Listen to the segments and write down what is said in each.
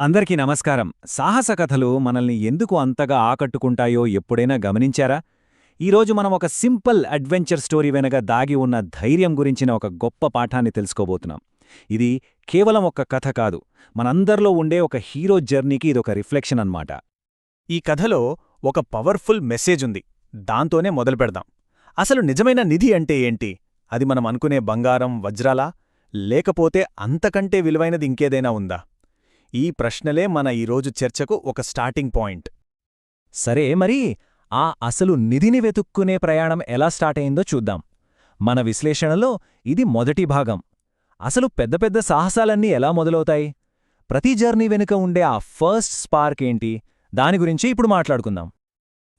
అందరికీ నమస్కారం. సాహస కథలు మనల్ని ఎందుకు అంతగా ఆకట్టుకుంటాయో ఎప్పుడైనా గమనించారా? ఈరోజు మనం ఒక సింపుల్ అడ్వెంచర్ స్టోరీ వెనక దాగి ఉన్న ధైర్యం గురించిన ఒక గొప్ప పాఠాన్ని తెలుసుకోబోతున్నాం. ఇది కేవలం ఒక కథ కాదు మనందరిలో ఉండే ఒక హీరో జర్నీకి ఇదొక రిఫ్లెక్షన్ అన్నమాట. ఈ కథలో ఒక పవర్ఫుల్ మెసేజ్ ఉంది. దాంతోనే మొదలు పెడదాం. అసలు నిజమైన నిధి అంటే ఏంటి? అది మనం అనుకునే బంగారం వజ్రాలా? లేకపోతే అంతకంటే విలువైనది ఇంకేదైనా ఉందా? ఈ ప్రశ్నలే మన ఈరోజు చర్చకు ఒక స్టార్టింగ్ పాయింట్. సరే మరి ఆ అసలు నిధిని వెతుక్కునే ప్రయాణం ఎలా స్టార్ట్ అయిందో చూద్దాం. మన విశ్లేషణలో ఇది మొదటి భాగం. అసలు పెద్ద పెద్ద సాహసాలన్నీ ఎలా మొదలవుతాయి? ప్రతి జర్నీ వెనుక ఉండే ఆ ఫస్ట్ స్పార్క్ ఏంటి? దాని గురించి ఇప్పుడు మాట్లాడుకుందాం.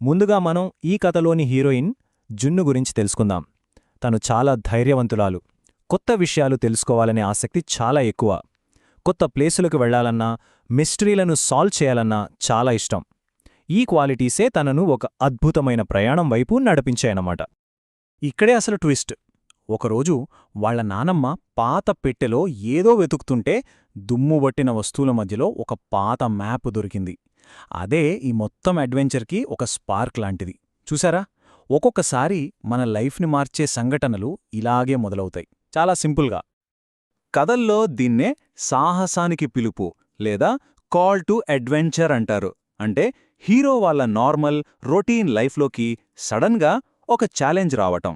ముందుగా మనం ఈ కథలోని హీరోయిన్ జున్ను గురించి తెలుసుకుందాం. తను చాలా ధైర్యవంతురాలు. కొత్త విషయాలు తెలుసుకోవాలనే ఆసక్తి చాలా ఎక్కువ. కొత్త ప్లేసులకు వెళ్ళాలన్నా మిస్టరీలను సాల్వ్ చేయాలన్నా చాలా ఇష్టం. ఈ క్వాలిటీసే తనను ఒక అద్భుతమైన ప్రయాణం వైపు నడిపించాయనమాట ఇక్కడే అసలు ట్విస్ట్. ఒకరోజు వాళ్ళ నానమ్మ పాత పెట్టెలో ఏదో వెతుకుతుంటే దుమ్ముబట్టిన వస్తువుల మధ్యలో ఒక పాత మ్యాప్ దొరికింది. అదే ఈ మొత్తం అడ్వెంచర్కి ఒక స్పార్క్ లాంటిది. చూసారా? ఒక్కొక్కసారి మన లైఫ్ని మార్చే సంఘటనలు ఇలాగే మొదలవుతాయి. చాలా సింపుల్గా. కథల్లో దీన్నే సాహసానికి పిలుపు లేదా కాల్ టు అడ్వెంచర్ అంటారు. అంటే హీరో వాళ్ళ నార్మల్ రొటీన్ లైఫ్లోకి సడన్గా ఒక ఛాలెంజ్ రావటం.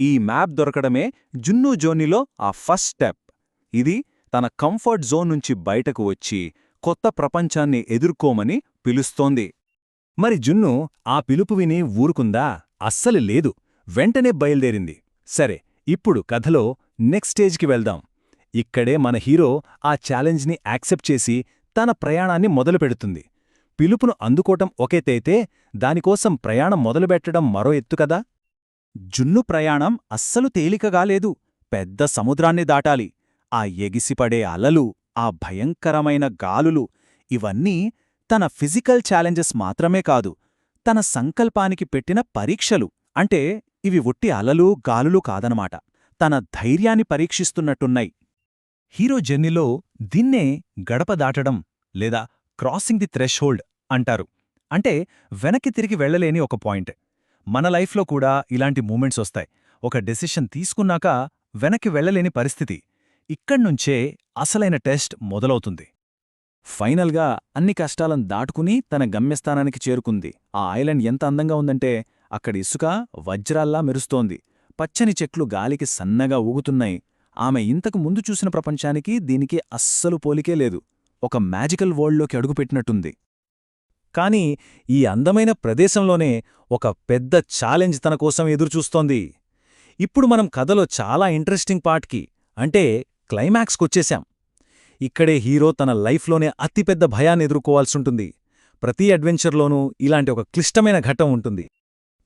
ఈ మ్యాప్ దొరకడమే జున్ను జోనిలో ఆ ఫస్ట్ స్టెప్. ఇది తన కంఫర్ట్ జోన్ నుంచి బయటకు వచ్చి కొత్త ప్రపంచాన్ని ఎదుర్కోమని పిలుస్తోంది. మరి జున్ను ఆ పిలుపు విని ఊరుకుందా? అస్సలు లేదు. వెంటనే బయల్దేరింది. సరే ఇప్పుడు కథలో నెక్స్ట్ స్టేజ్కి వెళ్దాం. ఇక్కడే మన హీరో ఆ ఛాలెంజ్ని యాక్సెప్ట్ చేసి తన ప్రయాణాన్ని మొదలుపెడుతుంది. పిలుపును అందుకోవటం ఒకేతైతే దానికోసం ప్రయాణం మొదలుపెట్టడం మరో ఎత్తుకదా జున్ను ప్రయాణం అస్సలు తేలికగా లేదు. పెద్ద సముద్రాన్ని దాటాలి. ఆ ఎగిసిపడే అలలు ఆ భయంకరమైన గాలులు ఇవన్నీ తన ఫిజికల్ ఛాలెంజెస్ మాత్రమే కాదు తన సంకల్పానికి పెట్టిన పరీక్షలు. అంటే ఇవి ఒట్టి అలలు గాలులు కాదనమాట. తన ధైర్యాన్ని పరీక్షిస్తున్నట్టున్నాయి. హీరో జర్నీలో దీన్నే గడప దాటడం లేదా క్రాసింగ్ ది థ్రెష్హోల్డ్ అంటారు. అంటే వెనక్కి తిరిగి వెళ్ళలేని ఒక పాయింట్. మన లైఫ్లో కూడా ఇలాంటి మూమెంట్స్ వస్తాయి. ఒక డెసిషన్ తీసుకున్నాక వెనక్కి వెళ్ళలేని పరిస్థితి. ఇక్కడ్నుంచే అసలైన టెస్ట్ మొదలవుతుంది. ఫైనల్గా అన్ని కష్టాలను దాటుకుని తన గమ్యస్థానానికి చేరుకుంది. ఆ ఐలాండ్ ఎంత అందంగా ఉందంటే అక్కడ ఇసుక వజ్రాల్లా మెరుస్తోంది. పచ్చని చెట్లు గాలికి సన్నగా ఊగుతున్నాయి. ఆమె ఇంతకు ముందు చూసిన ప్రపంచానికి దీనికి అస్సలు పోలికే లేదు. ఒక మ్యాజికల్ వరల్డ్లోకి అడుగుపెట్టినట్టుంది కాని ఈ అందమైన ప్రదేశంలోనే ఒక పెద్ద ఛాలెంజ్ తన కోసం ఎదురుచూస్తోంది ఇప్పుడు మనం కథలో చాలా ఇంట్రెస్టింగ్ పార్ట్కి అంటే క్లైమాక్స్కొచ్చేశాం ఇక్కడే హీరో తన లైఫ్లోనే అతిపెద్ద భయాన్ని ఎదుర్కోవాల్సుంటుంది. ప్రతి అడ్వెంచర్లోనూ ఇలాంటి ఒక క్లిష్టమైన ఘట్టం ఉంటుంది.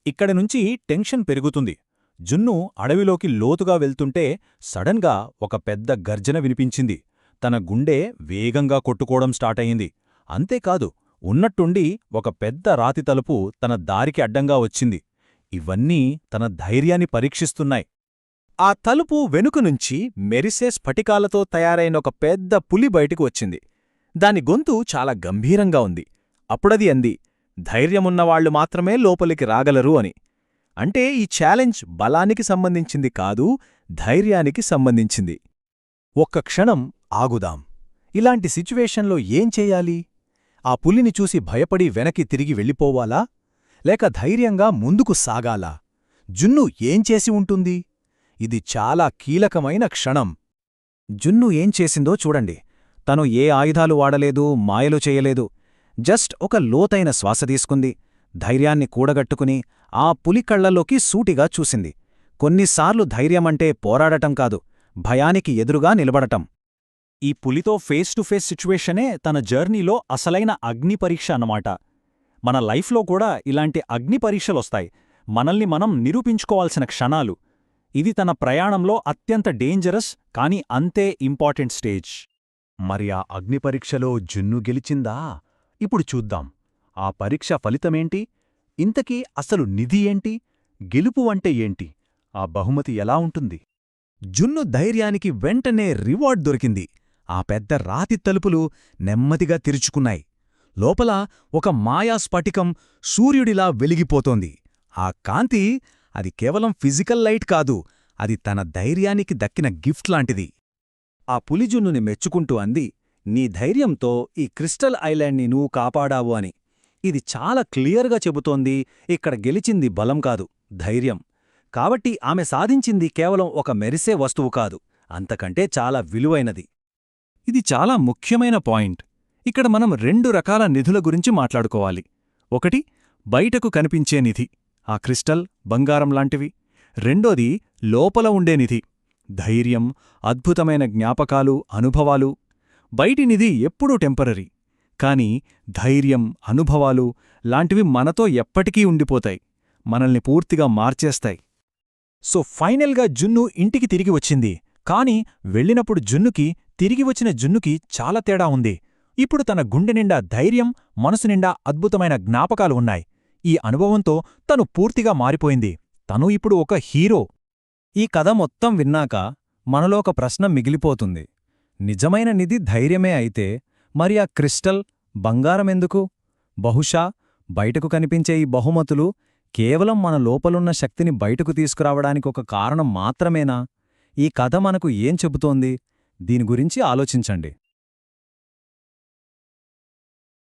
ఇక్కడి నుంచి టెన్షన్ పెరుగుతుంది. జున్ను అడవిలోకి లోతుగా వెళ్తుంటే సడన్గా ఒక పెద్ద గర్జన వినిపించింది. తన గుండె వేగంగా కొట్టుకోవడం స్టార్ట్ అయింది అంతేకాదు ఉన్నట్టుండి ఒక పెద్ద రాతి తలుపు తన దారికి అడ్డంగా వచ్చింది. ఇవన్నీ తన ధైర్యాన్ని పరీక్షిస్తున్నాయి. ఆ తలుపు వెనుక నుంచి మెరిసే స్ఫటికాలతో తయారైన ఒక పెద్ద పులి బయటికి వచ్చింది. దాని గొంతు చాలా గంభీరంగా ఉంది. అప్పుడది అంది ధైర్యమున్నవాళ్ళు మాత్రమే లోపలికి రాగలరు అని. అంటే ఈ ఛాలెంజ్ బలానికి సంబంధించింది కాదు ధైర్యానికి సంబంధించింది. ఒక్క క్షణం ఆగుదాం. ఇలాంటి సిచ్యువేషన్లో ఏం చెయ్యాలి ఆ పులిని చూసి భయపడి వెనక్కి తిరిగి వెళ్ళిపోవాలా? లేక ధైర్యంగా ముందుకు సాగాలా? జున్ను ఏం చేసి ఉంటుంది? ఇది చాలా కీలకమైన క్షణం. జున్ను ఏం చేసిందో చూడండి. తను ఏ ఆయుధాలు వాడలేదు మాయలు చేయలేదు. జస్ట్ ఒక లోతైన శ్వాస తీసుకుంది. ధైర్యాన్ని కూడగట్టుకుని ఆ పులి కళ్ళలోకి సూటిగా చూసింది. కొన్నిసార్లు ధైర్యమంటే పోరాడటం కాదు భయానికి ఎదురుగా నిలబడటం. ఈ పులితో ఫేస్ టు ఫేస్ సిచ్యువేషనే తన జర్నీలో అసలైన అగ్ని పరీక్ష అన్నమాట. మన లైఫ్లో కూడా ఇలాంటి అగ్ని పరీక్షలొస్తాయి. మనల్ని మనం నిరూపించుకోవాల్సిన క్షణాలు. ఇది తన ప్రయాణంలో అత్యంత డేంజరస్ కాని అంతే ఇంపార్టెంట్ స్టేజ్. మరి ఆ అగ్నిపరీక్షలో జున్ను గెలిచిందా? ఇప్పుడు చూద్దాం. ఆ పరీక్ష ఫలితమేంటి? ఇంతకీ అసలు నిధి ఏంటి? గెలుపు అంటే ఏంటి? ఆ బహుమతి ఎలా ఉంటుంది? జున్ను ధైర్యానికి వెంటనే రివార్డ్ దొరికింది. ఆ పెద్ద రాతి తలుపులు నెమ్మదిగా తెరుచుకున్నాయి. లోపల ఒక మాయా స్ఫటికం సూర్యుడిలా వెలిగిపోతోంది. ఆ కాంతి అది కేవలం ఫిజికల్ లైట్ కాదు అది తన ధైర్యానికి దక్కిన గిఫ్ట్ లాంటిది. ఆ పులిజున్నుని మెచ్చుకుంటూ అంది నీ ధైర్యంతో ఈ క్రిస్టల్ ఐలాండ్ని నువ్వు కాపాడావు అని. ఇది చాలా క్లియర్గా చెబుతోంది. ఇక్కడ గెలిచింది బలం కాదు ధైర్యం. కాబట్టి ఆమె సాధించింది కేవలం ఒక మెరిసే వస్తువు కాదు అంతకంటే చాలా విలువైనది. ఇది చాలా ముఖ్యమైన పాయింట్. ఇక్కడ మనం రెండు రకాల నిధుల గురించి మాట్లాడుకోవాలి. ఒకటి బయటకు కనిపించే నిధి. ఆ క్రిస్టల్ బంగారం లాంటివి. రెండోది లోపల ఉండే నిధి. ధైర్యం అద్భుతమైన జ్ఞాపకాలు అనుభవాలు. బయటి నిధి ఎప్పుడూ టెంపరరీ. కాని ధైర్యం అనుభవాలు లాంటివి మనతో ఎప్పటికీ ఉండిపోతాయి. మనల్ని పూర్తిగా మార్చేస్తాయి. సో ఫైనల్గా జున్ను ఇంటికి తిరిగి వచ్చింది. కాని వెళ్ళినప్పుడు జున్నుకి తిరిగి వచ్చిన జున్నుకి చాలా తేడా ఉంది. ఇప్పుడు తన గుండె నిండా ధైర్యం మనసు నిండా అద్భుతమైన జ్ఞాపకాలు ఉన్నాయి. ఈ అనుభవంతో తను పూర్తిగా మారిపోయింది. తను ఇప్పుడు ఒక హీరో. ఈ కథ మొత్తం విన్నాక మనలో ఒక ప్రశ్న మిగిలిపోతుంది. నిజమైన నిధి ధైర్యమే అయితే మరి ఆ క్రిస్టల్ బంగారమెందుకు? బహుశా బయటకు కనిపించే ఈ బహుమతులు కేవలం మన లోపలున్న శక్తిని బయటకు తీసుకురావడానికి ఒక కారణం మాత్రమేనా? ఈ కథ మనకు ఏం చెబుతోంది? దీని గురించి ఆలోచించండి.